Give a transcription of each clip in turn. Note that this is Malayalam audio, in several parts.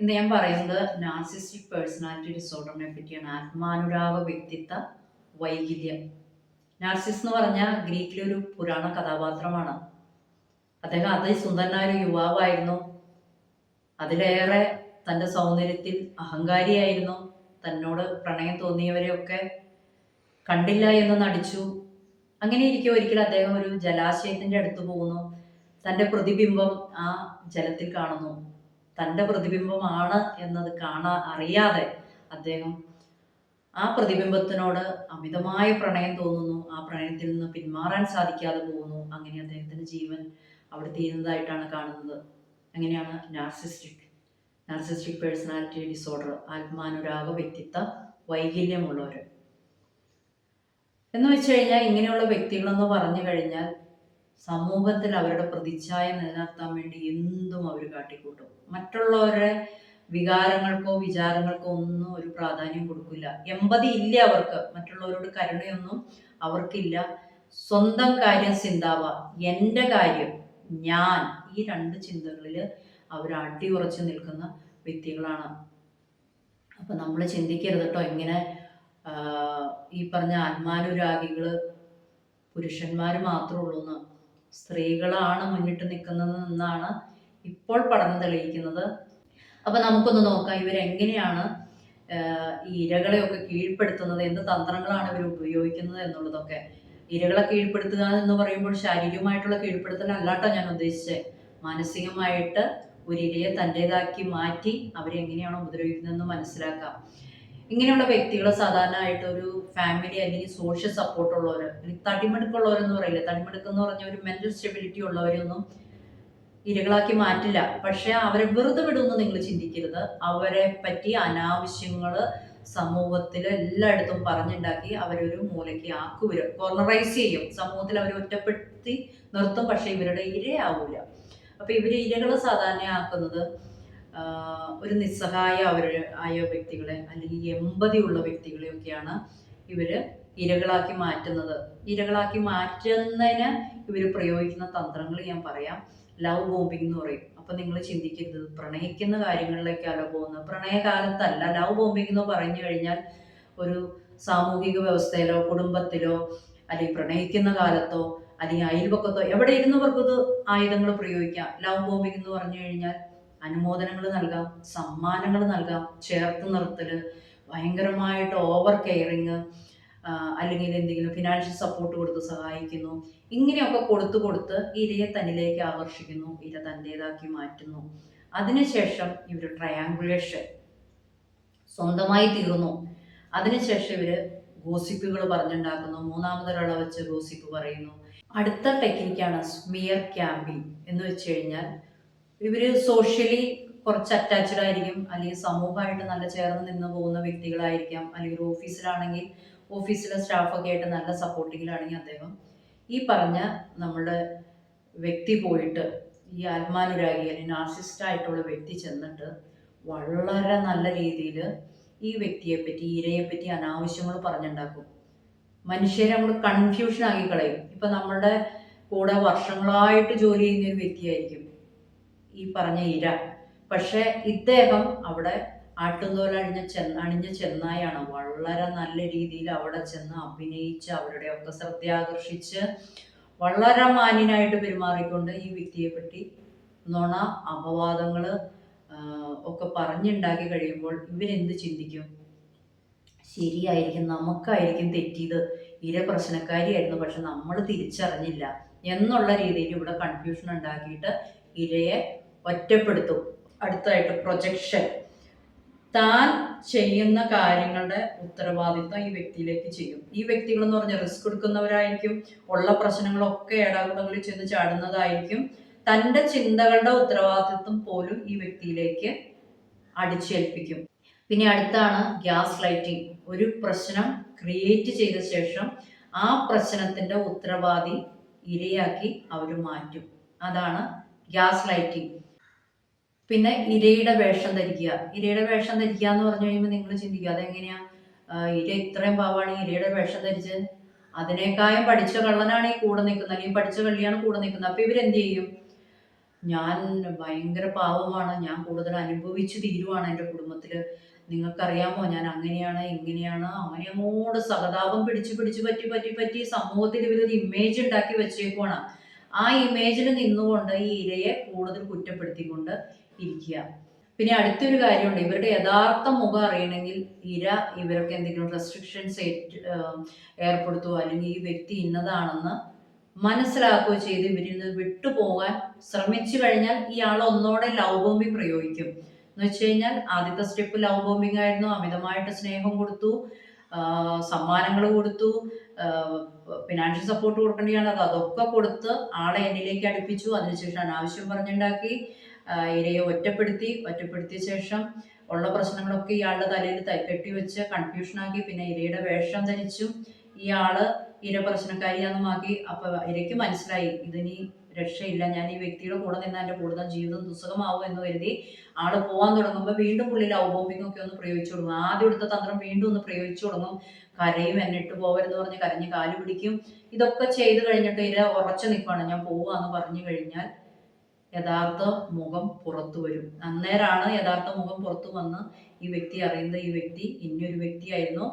ഇന്ന് ഞാൻ പറയുന്നത് നാർസിസ്റ്റിക് പേഴ്സണാലിറ്റി ഡിസോർഡറിനെ പറ്റിയാണ്. ആത്മാനുരാഗ വ്യക്തിത്വ വൈകല്യം. നാർസിസ് എന്ന് പറഞ്ഞാൽ ഗ്രീക്കിലെ ഒരു പുരാണ കഥാപാത്രമാണ്. അദ്ദേഹം അതിസുന്ദരനായ ഒരു യുവാവായിരുന്നു. അതിലേറെ തന്റെ സൗന്ദര്യത്തിൽ അഹങ്കാരിയായിരുന്നു. തന്നോട് പ്രണയം തോന്നിയവരെയൊക്കെ കണ്ടില്ല എന്ന് നടിച്ചു. അങ്ങനെ ഇരിക്കെ ഒരിക്കൽ അദ്ദേഹം ഒരു ജലാശയത്തിന്റെ അടുത്ത് പോകുന്നു. തന്റെ പ്രതിബിംബം ആ ജലത്തിൽ കാണുന്നു. തന്റെ പ്രതിബിംബമാണ് എന്നത് കാണാ അറിയാതെ അദ്ദേഹം ആ പ്രതിബിംബത്തിനോട് അമിതമായ പ്രണയം തോന്നുന്നു. ആ പ്രണയത്തിൽ നിന്ന് പിന്മാറാൻ സാധിക്കാതെ പോകുന്നു. അങ്ങനെ അദ്ദേഹത്തിന്റെ ജീവൻ അവിടെ തീരുന്നതായിട്ടാണ് കാണുന്നത്. അങ്ങനെയാണ് നാർസിസ്റ്റിക് നാർസിസ്റ്റിക് പേഴ്സണാലിറ്റി ഡിസോർഡർ ആത്മാനുരാഗ വ്യക്തിത്വ വൈകല്യമുള്ളവർ. എന്ന് വെച്ച് കഴിഞ്ഞാൽ ഇങ്ങനെയുള്ള വ്യക്തികളെന്ന് പറഞ്ഞു കഴിഞ്ഞാൽ സമൂഹത്തിൽ അവരുടെ പ്രതിച്ഛായ നിലനിർത്താൻ വേണ്ടി എന്തും അവർ കാട്ടിക്കൂട്ടും. മറ്റുള്ളവരുടെ വികാരങ്ങൾക്കോ വിചാരങ്ങൾക്കോ ഒന്നും ഒരു പ്രാധാന്യം കൊടുക്കില്ല. എമ്പതി ഇല്ല അവർക്ക്. മറ്റുള്ളവരോട് കരുണയൊന്നും അവർക്കില്ല. സ്വന്തം കാര്യം ചിന്താവ. എന്റെ കാര്യം ഞാൻ ഈ രണ്ട് ചിന്തകളിൽ അവർ അടിയുറച്ചു നിൽക്കുന്ന വ്യക്തികളാണ്. അപ്പം നമ്മൾ ചിന്തിക്കരുത് കേട്ടോ ഇങ്ങനെ ഈ പറഞ്ഞ ആത്മാനുരാഗികൾ പുരുഷന്മാർ മാത്രമേ എന്ന് സ്ത്രീകളാണ് മുന്നിട്ട് നിൽക്കുന്നത് എന്നാണ് ഇപ്പോൾ പഠനം തെളിയിക്കുന്നത്. അപ്പം നമുക്കൊന്ന് നോക്കാം ഇവരെങ്ങനെയാണ് ഈ ഇരകളെയൊക്കെ കീഴ്പ്പെടുത്തുന്നത് എന്ത് തന്ത്രങ്ങളാണ് ഇവർ ഉപയോഗിക്കുന്നത് എന്നുള്ളതൊക്കെ. ഇരകളെ കീഴ്പ്പെടുത്തുക എന്ന് പറയുമ്പോൾ ശാരീരികമായിട്ടുള്ള കീഴ്പ്പെടുത്തൽ അല്ലാട്ടോ ഞാൻ ഉദ്ദേശിച്ചത് മാനസികമായിട്ട് ഒരു ഇരയെ തന്റെതാക്കി മാറ്റി അവരെ എങ്ങനെയാണോ ഉപദ്രവിക്കുന്നതെന്ന് മനസ്സിലാക്കാം. ഇങ്ങനെയുള്ള വ്യക്തികൾ സാധാരണയായിട്ട് ഒരു ഫാമിലി അല്ലെങ്കിൽ സോഷ്യൽ സപ്പോർട്ട് ഉള്ളവർ തടിമെടുക്കുള്ളവരെന്ന് പറയില്ല. തടിമെടുക്ക് എന്ന് പറഞ്ഞ ഒരു മെന്റൽ സ്റ്റെബിലിറ്റി ഉള്ളവരെയൊന്നും ഇരകളാക്കി മാറ്റില്ല. പക്ഷെ അവരെ വെറുതെ വിടുമെന്ന് നിങ്ങൾ ചിന്തിക്കരുത്. അവരെ പറ്റി അനാവശ്യങ്ങൾ സമൂഹത്തിൽ എല്ലായിടത്തും പറഞ്ഞുണ്ടാക്കി അവരൊരു മൂലയ്ക്ക് ആക്കുവരും. കോർണറൈസ് ചെയ്യും. സമൂഹത്തിൽ അവരെ ഒറ്റപ്പെടുത്തി നിർത്തും. പക്ഷെ ഇവരുടെ ഇരയാവൂല. അപ്പൊ ഇവർ ഇരകൾ സാധാരണ ആക്കുന്നത് ഒരു നിസ്സഹായ അവർ ആയ വ്യക്തികളെ അല്ലെങ്കിൽ എമ്പതി ഉള്ള വ്യക്തികളെയൊക്കെയാണ് ഇവർ ഇരകളാക്കി മാറ്റുന്നത്. ഇരകളാക്കി മാറ്റുന്നതിന് ഇവർ പ്രയോഗിക്കുന്ന തന്ത്രങ്ങൾ ഞാൻ പറയാം. ലവ് ബോംബിംഗ് എന്ന് പറയും. അപ്പൊ നിങ്ങൾ ചിന്തിക്കരുത്. പ്രണയിക്കുന്ന കാര്യങ്ങളിലേക്കല്ല പോകുന്നത്. പ്രണയകാലത്തല്ല. ലവ് ബോംബിംഗ് എന്ന് പറഞ്ഞു കഴിഞ്ഞാൽ ഒരു സാമൂഹിക വ്യവസ്ഥയിലോ കുടുംബത്തിലോ അല്ലെങ്കിൽ പ്രണയിക്കുന്ന കാലത്തോ അല്ലെങ്കിൽ അയൽപക്കത്തോ എവിടെ ഇരുന്നവർക്കത് ആയുധങ്ങൾ പ്രയോഗിക്കാം? ലവ് ബോംബിംഗ് എന്ന് പറഞ്ഞു കഴിഞ്ഞാൽ അനുമോദനങ്ങൾ നൽകാം സമ്മാനങ്ങൾ നൽകാം ചേർത്ത് നിർത്തൽ ഭയങ്കരമായിട്ട് ഓവർ കെയറിങ് അല്ലെങ്കിൽ എന്തെങ്കിലും ഫിനാൻഷ്യൽ സപ്പോർട്ട് കൊടുത്ത് സഹായിക്കുന്നു. ഇങ്ങനെയൊക്കെ കൊടുത്തു കൊടുത്ത് ഇരയെ തന്നിലേക്ക് ആകർഷിക്കുന്നു ഇര തന്റെതാക്കി മാറ്റുന്നു. അതിനുശേഷം ഇവർ ട്രയാങ്കുലേഷൻ സ്വന്തമായി തീർന്നു. അതിനുശേഷം ഇവർ ഗോസിപ്പുകൾ പറഞ്ഞുണ്ടാക്കുന്നു. മൂന്നാമതൊരാളെ വെച്ച് ഗോസിപ്പ് പറയുന്നു. അടുത്ത ടെക്നിക്കാണ് സ്മിയർ ക്യാമ്പിംഗ് എന്ന് വെച്ച് കഴിഞ്ഞാൽ ഇവർ സോഷ്യലി കുറച്ച് അറ്റാച്ച്ഡ് ആയിരിക്കും. അല്ലെങ്കിൽ സമൂഹമായിട്ട് നല്ല ചേർന്ന് നിന്ന് പോകുന്ന വ്യക്തികളായിരിക്കാം. അല്ലെങ്കിൽ ഓഫീസിലാണെങ്കിൽ ഓഫീസിലെ സ്റ്റാഫൊക്കെ ആയിട്ട് നല്ല സപ്പോർട്ടിങ്ങിലാണെങ്കിൽ അദ്ദേഹം ഈ പറഞ്ഞ നമ്മുടെ വ്യക്തി പോയിട്ട് ഈ ആത്മാനുരാഗി അല്ലെങ്കിൽ നാർസിസ്റ്റ് ആയിട്ടുള്ള വ്യക്തി ചെന്നിട്ട് വളരെ നല്ല രീതിയിൽ ഈ വ്യക്തിയെ പറ്റി ഇരയെ പറ്റി അനാവശ്യങ്ങൾ പറഞ്ഞുണ്ടാക്കും. മനുഷ്യരെ നമ്മൾ കൺഫ്യൂഷൻ ആക്കി കളയും. ഇപ്പൊ നമ്മളുടെ കൂടെ വർഷങ്ങളായിട്ട് ജോലി ചെയ്യുന്ന ഒരു വ്യക്തിയായിരിക്കും. ഈ പറഞ്ഞ ഇര. പക്ഷെ ഇദ്ദേഹം അവിടെ ആട്ടുന്തോല അണിഞ്ഞ ചെന്ന അണിഞ്ഞ ചെന്നായാണ് വളരെ നല്ല രീതിയിൽ അവിടെ ചെന്ന് അഭിനയിച്ച് അവരുടെയൊക്കെ ശ്രദ്ധ ആകർഷിച്ച് വളരെ മാന്യനായിട്ട് പെരുമാറിക്കൊണ്ട് ഈ വ്യക്തിയെ പറ്റി നുണ അപവാദങ്ങൾ ഒക്കെ പറഞ്ഞുണ്ടാക്കി കഴിയുമ്പോൾ ഇവരെന്ത് ചിന്തിക്കും? ശരിയായിരിക്കും നമുക്കായിരിക്കും തെറ്റിയത് ഇര പ്രശ്നക്കാരിയായിരുന്നു പക്ഷെ നമ്മൾ തിരിച്ചറിഞ്ഞില്ല. എന്നുള്ള രീതിയിൽ ഇവിടെ കൺഫ്യൂഷൻ ഉണ്ടാക്കിയിട്ട് ഇരയെ ഒറ്റപ്പെടുത്തും. അടുത്തായിട്ട് പ്രൊജക്ഷൻ താൻ ചെയ്യുന്ന കാര്യങ്ങളുടെ ഉത്തരവാദിത്വം ഈ വ്യക്തിയിലേക്ക് ചെയ്യും. ഈ വ്യക്തികൾ എന്ന് പറഞ്ഞാൽ റിസ്ക് എടുക്കുന്നവരായിരിക്കും ഉള്ള പ്രശ്നങ്ങളൊക്കെ ഇടപെടലിൽ ചെന്ന് ചാടുന്നതായിരിക്കും. തന്റെ ചിന്തകളുടെ ഉത്തരവാദിത്വം പോലും ഈ വ്യക്തിയിലേക്ക് അടിച്ചേൽപ്പിക്കും. പിന്നെ അടുത്താണ് ഗ്യാസ് ലൈറ്റിംഗ്. ഒരു പ്രശ്നം ക്രിയേറ്റ് ചെയ്ത ശേഷം ആ പ്രശ്നത്തിന്റെ ഉത്തരവാദി ഇരയാക്കി അവർ മാറ്റും. അതാണ് ഗ്യാസ് ലൈറ്റിംഗ്. പിന്നെ ഇരയുടെ വേഷം ധരിക്കുക. ഇരയുടെ വേഷം ധരിക്കുക എന്ന് പറഞ്ഞു കഴിയുമ്പോൾ നിങ്ങൾ ചിന്തിക്കുക അതെങ്ങനെയാ? ഇര ഇത്രയും പാവാണ് ഇരയുടെ വേഷം ധരിച്ച്. അതിനേക്കാളും പഠിച്ച കള്ളനാണ് ഈ കൂടെ നിൽക്കുന്നത്. അല്ലെങ്കിൽ പഠിച്ച കള്ളിയാണ് കൂടെ നിൽക്കുന്നത്. അപ്പൊ ഇവരെന്ത് ചെയ്യും? ഞാൻ ഭയങ്കര പാവമാണ്. ഞാൻ കൂടുതൽ അനുഭവിച്ചു തീരുവാണ് എന്റെ കുടുംബത്തിൽ നിങ്ങൾക്കറിയാമോ? ഞാൻ അങ്ങനെയാണ് ഇങ്ങനെയാണ്. അങ്ങനെ അങ്ങോട്ട് സഹതാപം പിടിച്ച് പിടിച്ച് പറ്റി പറ്റി പറ്റി സമൂഹത്തിൽ ഇവരൊരു ഇമേജ് ഉണ്ടാക്കി വെച്ചേക്കുവാണ്. ആ ഇമേജിൽ നിന്നുകൊണ്ട് ഈ ഇരയെ കൂടുതൽ കുറ്റപ്പെടുത്തിക്കൊണ്ട് ഇരിക്കുക. പിന്നെ അടുത്തൊരു കാര്യമുണ്ട്. ഇവരുടെ യഥാർത്ഥ മുഖം അറിയണമെങ്കിൽ ഇര ഇവരൊക്കെ എന്തെങ്കിലും റെസ്ട്രിക്ഷൻസ് ഏർപ്പെടുത്തുകയോ അല്ലെങ്കിൽ ഈ വ്യക്തി ഇന്നതാണെന്ന് മനസ്സിലാക്കുകയോ ചെയ്ത് ഇവരിൽ നിന്ന് വിട്ടുപോകാൻ ശ്രമിച്ചു കഴിഞ്ഞാൽ ഇയാൾ ഒന്നോടെ ലവ് ബോംബിംഗ് പ്രയോഗിക്കും. എന്ന് വെച്ച് കഴിഞ്ഞാൽ ആദ്യത്തെ സ്റ്റെപ്പ് ലവ് ബോംബിംഗ് ആയിരുന്നു. അമിതമായിട്ട് സ്നേഹം കൊടുത്തു. സമ്മാനങ്ങൾ കൊടുത്തു. ഫിനാൻഷ്യൽ സപ്പോർട്ട് കൊടുക്കേണ്ടതാണ് അത് അതൊക്കെ കൊടുത്ത് ആളെ എന്നിലേക്ക് അടുപ്പിച്ചു. അതിനുശേഷം അനാവശ്യം പറഞ്ഞുണ്ടാക്കി. ഇരയെ ഒറ്റപ്പെടുത്തി ഒറ്റപ്പെടുത്തിയ ശേഷം ഉള്ള പ്രശ്നങ്ങളൊക്കെ ഇയാളുടെ തലയിൽ കെട്ടിവെച്ച് കൺഫ്യൂഷനാക്കി പിന്നെ ഇരയുടെ വേഷം ധരിച്ചു. ഇയാൾ ഇര പ്രശ്നക്കാരിയാന്നുമാക്കി അപ്പൊ ഇരയ്ക്ക് മനസ്സിലായി ഇതിനി രക്ഷയില്ല ഞാൻ ഈ വ്യക്തിയുടെ കൂടെ നിന്ന് എന്റെ കൂടുതൽ ജീവിതം ദുസ്സഹമാവും എന്ന് കരുതി ആൾ പോകാൻ തുടങ്ങുമ്പോൾ വീണ്ടും പുള്ളി ലവ് ബോംബിംഗ് ഒക്കെ ഒന്ന് പ്രയോഗിച്ചു തുടങ്ങും. ആദ്യം എടുത്ത തന്ത്രം വീണ്ടും ഒന്ന് പ്രയോഗിച്ചു തുടങ്ങും. കരയും എന്നെ ഇട്ട് പോകരുതെന്ന് പറഞ്ഞ് കരഞ്ഞ് കാൽ പിടിക്കും. ഇതൊക്കെ ചെയ്ത് കഴിഞ്ഞിട്ട് ഇര ഉറച്ചു നിൽക്കുകയാണ് ഞാൻ പോവാന്ന് പറഞ്ഞു കഴിഞ്ഞാൽ യഥാർത്ഥ മുഖം പുറത്തു വരും. അന്നേരമാണ് യഥാർത്ഥ മുഖം പുറത്തു വന്ന് ഈ വ്യക്തി അറിയുന്നത്. ഈ വ്യക്തി ഇനിയൊരു വ്യക്തിയായിരുന്നു.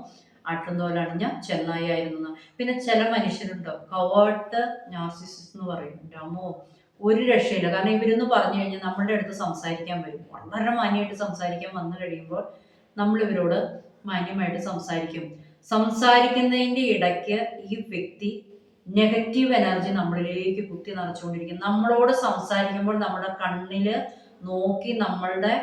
ആട്ടുംതോൽ അണിഞ്ഞ ചെന്നായി ആയിരുന്നു പിന്നെ ചില മനുഷ്യരുണ്ടോ? കവേർട്ട് നാർസിസിസ് എന്ന് പറയും രാമോ ഒരു രക്ഷയില്ല. കാരണം ഇവരെന്ന് പറഞ്ഞു കഴിഞ്ഞാൽ നമ്മളുടെ അടുത്ത് സംസാരിക്കാൻ വരും. വളരെ മാന്യമായിട്ട് സംസാരിക്കാൻ വന്നു കഴിയുമ്പോൾ നമ്മൾ ഇവരോട് മാന്യമായിട്ട് സംസാരിക്കും. സംസാരിക്കുന്നതിന്റെ ഇടയ്ക്ക് ഈ വ്യക്തി നെഗറ്റീവ് എനർജി നമ്മളിലേക്ക് കുത്തി നിറച്ചുകൊണ്ടിരിക്കും. നമ്മളോട് സംസാരിക്കുമ്പോൾ നമ്മുടെ കണ്ണിൽ നോക്കി നമ്മളുടെ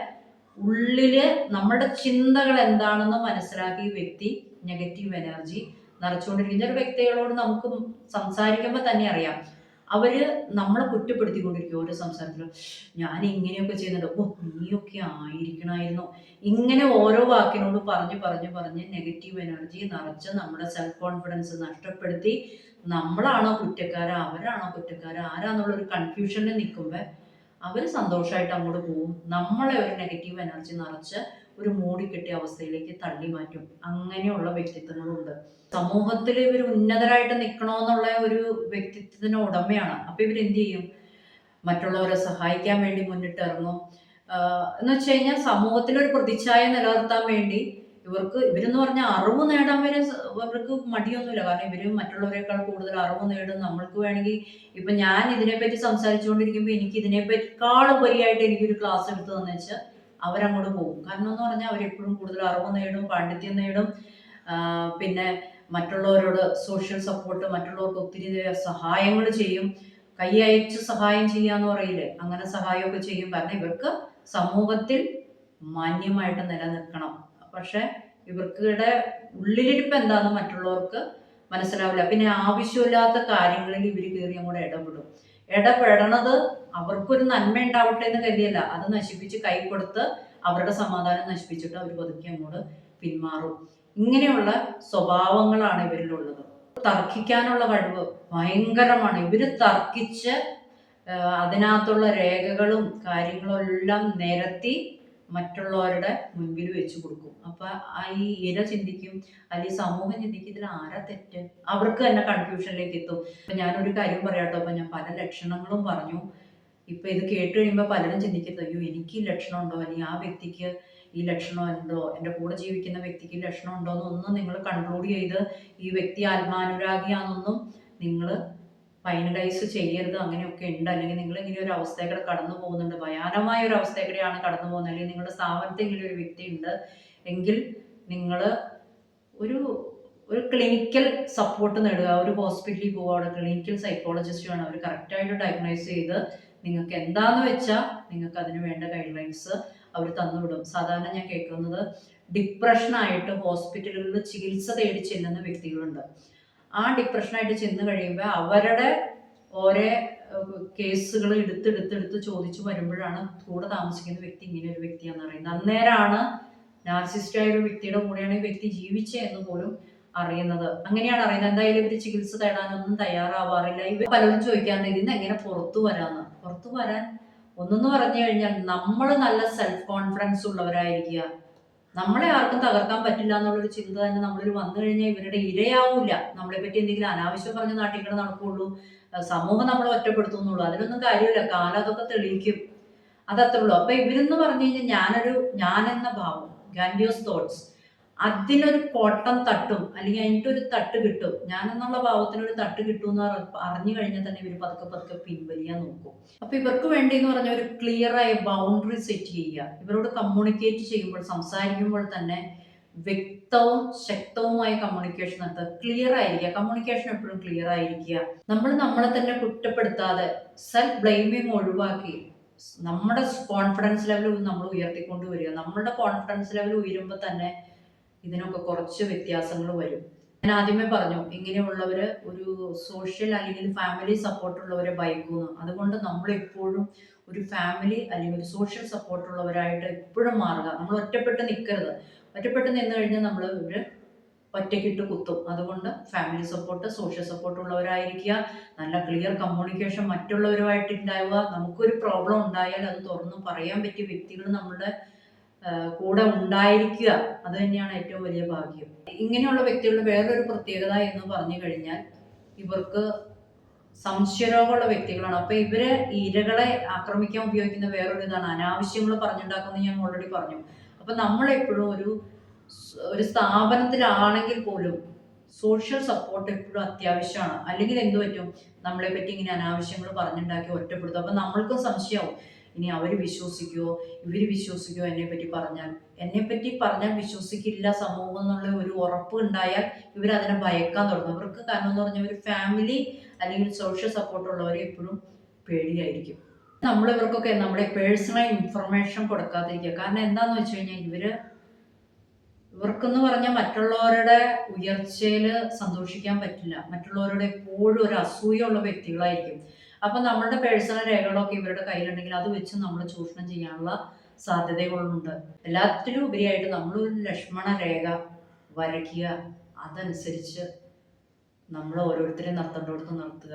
ഉള്ളിൽ നമ്മുടെ ചിന്തകൾ എന്താണെന്ന് മനസ്സിലാക്കി വ്യക്തി നെഗറ്റീവ് എനർജി നിറച്ചുകൊണ്ടിരിക്കുന്ന ഒരു വ്യക്തികളോട് നമുക്ക് സംസാരിക്കുമ്പോൾ തന്നെ അറിയാം. അവർ നമ്മളെ കുറ്റപ്പെടുത്തിക്കൊണ്ടിരിക്കും ഓരോ സംസാരത്തിലും. ഞാൻ ഇങ്ങനെയൊക്കെ ചെയ്യുന്നുണ്ട്. ഓ നീയൊക്കെ ആയിരിക്കണമായിരുന്നു ഇങ്ങനെ ഓരോ വാക്കിനോട് പറഞ്ഞ് പറഞ്ഞ് പറഞ്ഞ് നെഗറ്റീവ് എനർജി നിറച്ച് നമ്മുടെ സെൽഫ് കോൺഫിഡൻസ് നഷ്ടപ്പെടുത്തി നമ്മളാണോ കുറ്റക്കാര? അവരാണോ കുറ്റക്കാര? ആരാന്നുള്ള ഒരു കൺഫ്യൂഷനിൽ നിൽക്കുമ്പോൾ അവർ സന്തോഷമായിട്ട് അങ്ങോട്ട് പോകും. നമ്മളെ ഒരു നെഗറ്റീവ് എനർജി നിറച്ച് ഒരു മൂടി കിട്ടിയ അവസ്ഥയിലേക്ക് തള്ളി മാറ്റും. അങ്ങനെയുള്ള വ്യക്തിത്വങ്ങളുണ്ട്. സമൂഹത്തിൽ ഇവർ ഉന്നതരായിട്ട് നിൽക്കണമെന്നുള്ള ഒരു വ്യക്തിത്വത്തിന് ഉടമയാണ്. അപ്പൊ ഇവർ എന്ത് ചെയ്യും? മറ്റുള്ളവരെ സഹായിക്കാൻ വേണ്ടി മുന്നിട്ടിറങ്ങും. എന്ന് വെച്ച് കഴിഞ്ഞാൽ സമൂഹത്തിൽ ഒരു പ്രതിച്ഛായ നിലനിർത്താൻ വേണ്ടി ഇവർക്ക് ഇവരെന്ന് പറഞ്ഞാൽ അറിവ് നേടാൻ വരെ ഇവർക്ക് മടിയൊന്നുമില്ല. കാരണം ഇവർ മറ്റുള്ളവരെക്കാൾ കൂടുതൽ അറിവ് നേടും. നമ്മൾക്ക് വേണമെങ്കിൽ ഇപ്പൊ ഞാൻ ഇതിനെപ്പറ്റി സംസാരിച്ചുകൊണ്ടിരിക്കുമ്പോൾ എനിക്ക് ഇതിനെപ്പറ്റിക്കാൾ ഉപരിയായിട്ട് എനിക്കൊരു ക്ലാസ് എടുത്ത് തന്നെ വെച്ചാൽ അവരങ്ങോട്ട് പോകും. കാരണം എന്ന് പറഞ്ഞാൽ അവരെപ്പോഴും കൂടുതൽ അറിവ് നേടും പാണ്ഡിത്യം നേടും. പിന്നെ മറ്റുള്ളവരോട് സോഷ്യൽ സപ്പോർട്ട് മറ്റുള്ളവർക്ക് ഒത്തിരി സഹായങ്ങൾ ചെയ്യും. കൈ അയച്ച് സഹായം ചെയ്യാന്ന് പറയില്ലേ? അങ്ങനെ സഹായമൊക്കെ ചെയ്യും. കാരണം ഇവർക്ക് സമൂഹത്തിൽ മാന്യമായിട്ട് നിലനിൽക്കണം. പക്ഷെ ഇവർക്കിടെ ഉള്ളിലിരിപ്പ് എന്താന്ന് മറ്റുള്ളവർക്ക് മനസ്സിലാവില്ല. പിന്നെ ആവശ്യമില്ലാത്ത കാര്യങ്ങളിൽ ഇവർ കയറി അങ്ങോട്ട് ഇടപെടും. ഇടപെടണത് അവർക്കൊരു നന്മ ഉണ്ടാവട്ടെ എന്ന് കരുതിയല്ല. അത് നശിപ്പിച്ച് കൈ കൊടുത്ത് അവരുടെ സമാധാനം നശിപ്പിച്ചിട്ട് അവർ പതുക്കെ അങ്ങോട്ട് പിന്മാറും. ഇങ്ങനെയുള്ള സ്വഭാവങ്ങളാണ് ഇവരിലുള്ളത്. തർക്കിക്കാനുള്ള കഴിവ് ഭയങ്കരമാണ്. ഇവർ തർക്കിച്ച് അതിനകത്തുള്ള രേഖകളും കാര്യങ്ങളും എല്ലാം നിരത്തി മറ്റുള്ളവരുടെ മുൻപിൽ വെച്ച് കൊടുക്കും. അപ്പൊ ആ ഈ ഇര ചിന്തിക്കും അല്ലെങ്കിൽ സമൂഹം ചിന്തിക്കും ഇതിൽ ആരാ തെറ്റ്? അവർക്ക് തന്നെ കൺഫ്യൂഷനിലേക്ക് എത്തും. അപ്പൊ ഞാനൊരു കാര്യം പറയാട്ടോ അപ്പൊ ഞാൻ പല ലക്ഷണങ്ങളും പറഞ്ഞു. ഇപ്പൊ ഇത് കേട്ട് കഴിയുമ്പോൾ പലരും ചിന്തിക്കുന്നത് അയ്യോ എനിക്ക് ഈ ലക്ഷണം ഉണ്ടോ അല്ലെങ്കിൽ ആ വ്യക്തിക്ക് ഈ ലക്ഷണം ഉണ്ടോ? എന്റെ കൂടെ ജീവിക്കുന്ന വ്യക്തിക്ക് ലക്ഷണം ഉണ്ടോ എന്നൊന്നും നിങ്ങൾ കൺക്ലൂഡ് ചെയ്ത് ഈ വ്യക്തി ആത്മാനുരാഗിയാണെന്നൊന്നും നിങ്ങൾ ഫൈനലൈസ് ചെയ്യരുത് അങ്ങനെയൊക്കെ ഉണ്ട്. അല്ലെങ്കിൽ നിങ്ങൾ ഇങ്ങനെ ഒരു അവസ്ഥയിൽ കടന്നു പോകുന്നുണ്ട്. ഭയാനമായ ഒരു അവസ്ഥയിലൂടെയാണ് കടന്നു പോകുന്നത്. അല്ലെങ്കിൽ നിങ്ങളുടെ സ്ഥാപനത്തിൽ ഇങ്ങനെ ഒരു വ്യക്തി ഉണ്ട്. എങ്കിൽ നിങ്ങൾ ഒരു ഒരു ക്ലിനിക്കൽ സപ്പോർട്ട് നേടുക. ഒരു ഹോസ്പിറ്റലിൽ പോവുക. അവിടെ ക്ലിനിക്കൽ സൈക്കോളജിസ്റ്റ് വേണം. അവർ കറക്റ്റായിട്ട് ഡയഗ്നോസ് ചെയ്ത് നിങ്ങൾക്ക് എന്താന്ന് വെച്ചാൽ നിങ്ങൾക്ക് അതിന് വേണ്ട ഗൈഡ് ലൈൻസ് അവർ തന്നുവിടും സാധാരണ ഞാൻ കേൾക്കുന്നത് ഡിപ്രഷനായിട്ട് ഹോസ്പിറ്റലുകളിൽ ചികിത്സ തേടി ചെല്ലുന്ന വ്യക്തികളുണ്ട്. ആ ഡിപ്രഷനായിട്ട് ചെന്ന് കഴിയുമ്പോൾ അവരുടെ ഓരോ കേസുകൾ എടുത്തെടുത്തെടുത്ത് ചോദിച്ചു വരുമ്പോഴാണ് കൂടെ താമസിക്കുന്ന വ്യക്തി ഇങ്ങനെ ഒരു വ്യക്തിയാണെന്ന് അറിയുന്നത് അന്നേരമാണ് നാർസിസ്റ്റായ ഒരു വ്യക്തിയുടെ കൂടെയാണ് ഈ വ്യക്തി ജീവിച്ചത് എന്ന് പോലും അറിയുന്നത്. അങ്ങനെയാണ് അറിയുന്നത്. എന്തായാലും ഇവർ ചികിത്സ തേടാനൊന്നും തയ്യാറാവാറില്ല. ഇവർ പലരും ചോദിക്കാറുണ്ട് ഇതിന്ന് എങ്ങനെ പുറത്തു വരാന്ന്? പുറത്തു വരാൻ ഒന്നെന്ന് പറഞ്ഞു കഴിഞ്ഞാൽ നമ്മൾ നല്ല സെൽഫ് കോൺഫിഡൻസ് ഉള്ളവരായിരിക്കുക. നമ്മളെ ആർക്കും തകർക്കാൻ പറ്റില്ല എന്നുള്ളൊരു ചിന്ത തന്നെ നമ്മളിൽ വന്നു കഴിഞ്ഞാൽ ഇവരുടെ ഇരയാവൂല നമ്മളെ പറ്റി എന്തെങ്കിലും അനാവശ്യം പറഞ്ഞ് നാട്ടിൽ നടക്കുള്ളൂ. സമൂഹം നമ്മളെ ഒറ്റപ്പെടുത്തുന്നുള്ളൂ. അതിനൊന്നും കാര്യമില്ല. കാലം അതൊക്കെ തെളിയിക്കും. അതത്രേ ഉള്ളൂ. അപ്പൊ ഇവരെന്ന് പറഞ്ഞു കഴിഞ്ഞാൽ ഞാനൊരു ഞാൻ എന്ന ഭാവം ഗാൻഡിയോസ് തോട്ട്സ് അതിനൊരു കോട്ടം തട്ടും അല്ലെങ്കിൽ അതിന്റെ ഒരു തട്ട് കിട്ടും. ഞാൻ എന്നുള്ള ഭാവത്തിന് ഒരു തട്ട് കിട്ടും എന്ന് അറി- അറിഞ്ഞു കഴിഞ്ഞാൽ തന്നെ ഇവർ പതുക്കെ പതുക്കെ പിൻവലിയാൻ നോക്കും. അപ്പൊ ഇവർക്ക് വേണ്ടി എന്ന് പറഞ്ഞ ഒരു ക്ലിയർ ആയ ബൗണ്ടറി സെറ്റ് ചെയ്യുക. ഇവരോട് കമ്മ്യൂണിക്കേറ്റ് ചെയ്യുമ്പോൾ സംസാരിക്കുമ്പോൾ തന്നെ വ്യക്തവും ശക്തവുമായ കമ്മ്യൂണിക്കേഷൻ നടത്തുക. ക്ലിയർ ആയിരിക്കുക. കമ്മ്യൂണിക്കേഷൻ എപ്പോഴും ക്ലിയർ ആയിരിക്കുക. നമ്മൾ നമ്മളെ തന്നെ കുറ്റപ്പെടുത്താതെ സെൽഫ് ബ്ലെയിമിങ് ഒഴിവാക്കി നമ്മുടെ കോൺഫിഡൻസ് ലെവൽ നമ്മൾ ഉയർത്തിക്കൊണ്ട് വരിക. നമ്മളുടെ കോൺഫിഡൻസ് ലെവൽ ഉയരുമ്പോൾ തന്നെ ഇതിനൊക്കെ കുറച്ച് വ്യത്യാസങ്ങൾ വരും. ഞാൻ ആദ്യമേ പറഞ്ഞു ഇങ്ങനെയുള്ളവര് ഒരു സോഷ്യൽ അല്ലെങ്കിൽ ഫാമിലി സപ്പോർട്ട് ഉള്ളവരെ ഭയക്കുന്നു. അതുകൊണ്ട് നമ്മൾ എപ്പോഴും ഒരു ഫാമിലി അല്ലെങ്കിൽ ഒരു സോഷ്യൽ സപ്പോർട്ട് ഉള്ളവരായിട്ട് എപ്പോഴും മാറുക. നമ്മൾ ഒറ്റപ്പെട്ട് നിൽക്കരുത് ഒറ്റപ്പെട്ട് നിന്ന് കഴിഞ്ഞാൽ നമ്മൾ ഇവർ ഒറ്റയ്ക്കിട്ട് കുത്തും. അതുകൊണ്ട് ഫാമിലി സപ്പോർട്ട് സോഷ്യൽ സപ്പോർട്ട് ഉള്ളവരായിരിക്കുക. നല്ല ക്ലിയർ കമ്മ്യൂണിക്കേഷൻ മറ്റുള്ളവരുമായിട്ട് ഉണ്ടാവുക. നമുക്കൊരു പ്രോബ്ലം ഉണ്ടായാൽ അത് തുറന്നു പറയാൻ പറ്റിയ വ്യക്തികൾ നമ്മുടെ കൂടെ ഉണ്ടായിരിക്കുക. അത് തന്നെയാണ് ഏറ്റവും വലിയ ഭാഗ്യം. ഇങ്ങനെയുള്ള വ്യക്തികളുടെ വേറൊരു പ്രത്യേകത എന്ന് പറഞ്ഞു കഴിഞ്ഞാൽ ഇവർക്ക് സംശയരോഗമുള്ള വ്യക്തികളാണ്. അപ്പൊ ഇവർ ഇരകളെ ആക്രമിക്കാൻ ഉപയോഗിക്കുന്ന വേറൊരു ഇതാണ്. അനാവശ്യങ്ങൾ പറഞ്ഞുണ്ടാക്കുന്നത് ഞാൻ ഓൾറെഡി പറഞ്ഞു. അപ്പൊ നമ്മളെപ്പോഴും ഒരു ഒരു സ്ഥാപനത്തിലാണെങ്കിൽ പോലും സോഷ്യൽ സപ്പോർട്ട് എപ്പോഴും അത്യാവശ്യമാണ്. അല്ലെങ്കിൽ എന്ത് പറ്റും? നമ്മളെ പറ്റി ഇങ്ങനെ അനാവശ്യങ്ങൾ പറഞ്ഞുണ്ടാക്കി ഒറ്റപ്പെടുത്തും. അപ്പൊ നമ്മൾക്കും സംശയമാവും. ഇനി അവർ വിശ്വസിക്കുമോ ഇവർ വിശ്വസിക്കുമോ എന്നെ പറ്റി പറഞ്ഞാൽ? എന്നെ പറ്റി പറഞ്ഞാൽ വിശ്വസിക്കില്ല സമൂഹം എന്നുള്ള ഒരു ഉറപ്പ് ഉണ്ടായാൽ ഇവരതിനെ ഭയക്കാൻ തുടങ്ങും. അവർക്ക് കാരണം എന്ന് പറഞ്ഞാൽ ഒരു ഫാമിലി അല്ലെങ്കിൽ സോഷ്യൽ സപ്പോർട്ട് ഉള്ളവരെ എപ്പോഴും പേടിയായിരിക്കും. നമ്മൾ ഇവർക്കൊക്കെ നമ്മുടെ പേഴ്സണൽ ഇൻഫർമേഷൻ കൊടുക്കാതിരിക്കുക. കാരണം എന്താന്ന് വെച്ച് കഴിഞ്ഞാൽ ഇവർ ഇവർക്കെന്ന് പറഞ്ഞാൽ മറ്റുള്ളവരുടെ ഉയർച്ചയിൽ സന്തോഷിക്കാൻ പറ്റില്ല. മറ്റുള്ളവരുടെ എപ്പോഴും ഒരു അസൂയുള്ള വ്യക്തികളായിരിക്കും. അപ്പൊ നമ്മളുടെ പേഴ്സണൽ രേഖകളൊക്കെ ഇവരുടെ കയ്യിലുണ്ടെങ്കിൽ അത് വെച്ച് നമ്മൾ ചൂഷണം ചെയ്യാനുള്ള സാധ്യതകളുണ്ട്. എല്ലാത്തിലും ഉപരിയായിട്ട് നമ്മൾ ഒരു ലക്ഷ്മണ രേഖ വരയ്ക്കുക. അതനുസരിച്ച് നമ്മൾ ഓരോരുത്തരെയും നിർത്തേണ്ടടുത്ത് നിർത്തുക.